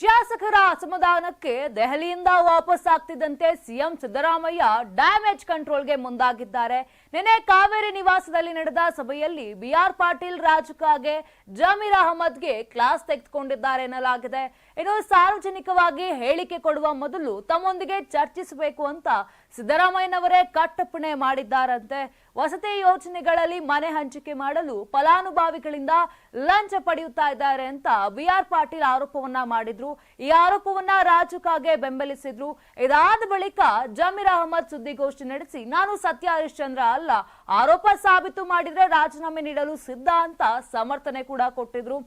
ಶಾಸಕರ ಅಸಮಾಧಾನಕ್ಕೆ ದೆಹಲಿಯಿಂದ ವಾಪಸ್ ಆಗ್ತಿದ್ದಂತೆ ಸಿಎಂ ಸಿದ್ದರಾಮಯ್ಯ ಡ್ಯಾಮೇಜ್ ಕಂಟ್ರೋಲ್ಗೆ ಮುಂದಾಗಿದ್ದಾರೆ. ನಿನ್ನೆ ಕಾವೇರಿ ನಿವಾಸದಲ್ಲಿ ನಡೆದ ಸಭೆಯಲ್ಲಿ ಬಿಆರ್ ಪಾಟೀಲ್ ರಾಜಕಾಗೆ ಜಮೀರ್ ಅಹಮದ್ಗೆ ಕ್ಲಾಸ್ ತೆಗೆದುಕೊಂಡಿದ್ದಾರೆ ಎನ್ನಲಾಗಿದೆ. ಇನ್ನು ಸಾರ್ವಜನಿಕವಾಗಿ ಹೇಳಿಕೆ ಕೊಡುವ ಮೊದಲು ತಮ್ಮೊಂದಿಗೆ ಚರ್ಚಿಸಬೇಕು ಅಂತ ಸಿದ್ದರಾಮಯ್ಯನವರೇ ಕಟ್ಟಪ್ಪಣೆ ಮಾಡಿದ್ದಾರಂತೆ. ವಸತಿ ಯೋಜನೆಗಳಲ್ಲಿ ಮನೆ ಹಂಚಿಕೆ ಮಾಡಲು ಫಲಾನುಭವಿಗಳಿಂದ ಲಂಚ ಪಡೆಯುತ್ತಾ ಇದ್ದಾರೆ ಅಂತ ಬಿಆರ್ ಪಾಟೀಲ್ ಆರೋಪವನ್ನ ಮಾಡಿದ್ರು. ಈ ಆರೋಪವನ್ನ ರಾಜುಕಾಗೆ ಬೆಂಬಲಿಸಿದ್ರು. ಇದಾದ ಬಳಿಕ ಜಮೀರ್ ಅಹಮದ್ ಸುದ್ದಿಗೋಷ್ಠಿ ನಡೆಸಿ, ನಾನು ಸತ್ಯ ಹರಿಶ್ಚಂದ್ರ ಅಲ್ಲ. ಆರೋಪ ಸಾಬೀತು ಮಾಡಿದ್ರೆ ರಾಜೀನಾಮೆ ನೀಡಲು ಸಿದ್ಧ ಅಂತ ಸಮರ್ಥನೆ ಕೂಡ ಕೊಟ್ಟಿದ್ರು.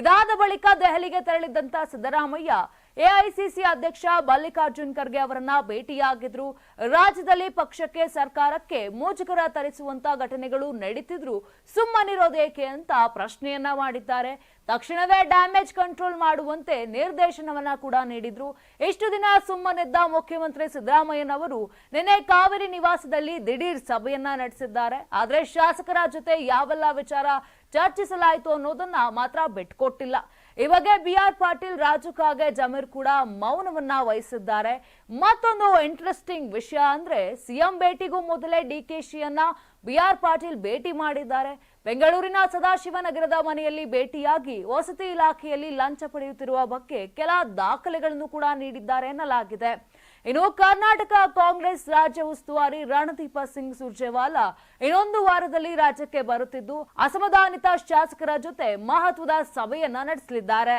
ಇದಾದ ಬಳಿಕ ದೆಹಲಿಗೆ ತೆರಳಿದ್ದಂತ ಸಿದ್ದರಾಮಯ್ಯ ಎಐಸಿಸಿ ಅಧ್ಯಕ್ಷ ಮಲ್ಲಿಕಾರ್ಜುನ್ ಖರ್ಗೆ ಅವರನ್ನ ಭೇಟಿಯಾಗಿದ್ರು. ರಾಜ್ಯದಲ್ಲಿ ಪಕ್ಷಕ್ಕೆ ಸರ್ಕಾರಕ್ಕೆ ಮೋಜುಗರ ತರಿಸುವಂತ ಘಟನೆಗಳು ನಡೀತಿದ್ರು. ಸುಮ್ಮನಿರೋದೇಕೆ ಅಂತ ಪ್ರಶ್ನೆಯನ್ನ ಮಾಡಿದ್ದಾರೆ. ತಕ್ಷಣವೇ ಡ್ಯಾಮೇಜ್ ಕಂಟ್ರೋಲ್ ಮಾಡುವಂತೆ ನಿರ್ದೇಶನವನ್ನ ಕೂಡ ನೀಡಿದ್ರು. ಇಷ್ಟು ದಿನ ಸುಮ್ಮನಿದ್ದ ಮುಖ್ಯಮಂತ್ರಿ ಸಿದ್ದರಾಮಯ್ಯನವರು ನಿನ್ನೆ ಕಾವೇರಿ ನಿವಾಸದಲ್ಲಿ ದಿಢೀರ್ ಸಭೆಯನ್ನ ನಡೆಸಿದ್ದಾರೆ. ಆದ್ರೆ ಶಾಸಕರ ಜೊತೆ ಯಾವೆಲ್ಲ ವಿಚಾರ ಚರ್ಚಿಸಲಾಯಿತು ಅನ್ನೋದನ್ನ ಮಾತ್ರ ಬಿಟ್ಕೊಟ್ಟಿಲ್ಲ. ಈ ಬಿ ಆರ್ ಪಾಟೀಲ್, ರಾಜು ಕಾಗೆ, ಜಮೀರ್ ಕೂಡ ಮೌನವನ್ನ ವಹಿಸಿದ್ದಾರೆ. ಮತ್ತೊಂದು ಇಂಟ್ರೆಸ್ಟಿಂಗ್ ವಿಷಯ ಅಂದ್ರೆ ಸಿಎಂ ಭೇಟಿಗೂ ಮೊದಲೇ ಡಿಕೆಶಿಯನ್ನ ಬಿಆರ್ ಪಾಟೀಲ್ ಭೇಟಿ ಮಾಡಿದ್ದಾರೆ. ಬೆಂಗಳೂರಿನ ಸದಾಶಿವನಗರದ ಮನೆಯಲ್ಲಿ ಭೇಟಿಯಾಗಿ ವಸತಿ ಇಲಾಖೆಯಲ್ಲಿ ಲಂಚ ಪಡೆಯುತ್ತಿರುವ ಬಗ್ಗೆ ಕೆಲ ದಾಖಲೆಗಳನ್ನು ಕೂಡ ನೀಡಿದ್ದಾರೆ ಎನ್ನಲಾಗಿದೆ. ಇನ್ನು ಕರ್ನಾಟಕ ಕಾಂಗ್ರೆಸ್ ರಾಜ್ಯ ಉಸ್ತುವಾರಿ ರಣದೀಪ ಸಿಂಗ್ ಸುರ್ಜೇವಾಲಾ ಇನ್ನೊಂದು ವಾರದಲ್ಲಿ ರಾಜ್ಯಕ್ಕೆ ಬರುತ್ತಿದ್ದು, ಅಸಮಾಧಾನಿತ ಶಾಸಕರ ಜೊತೆ ಮಹತ್ವದ ಸಭೆಯನ್ನ ನಡೆಸಲಿದ್ದಾರೆ.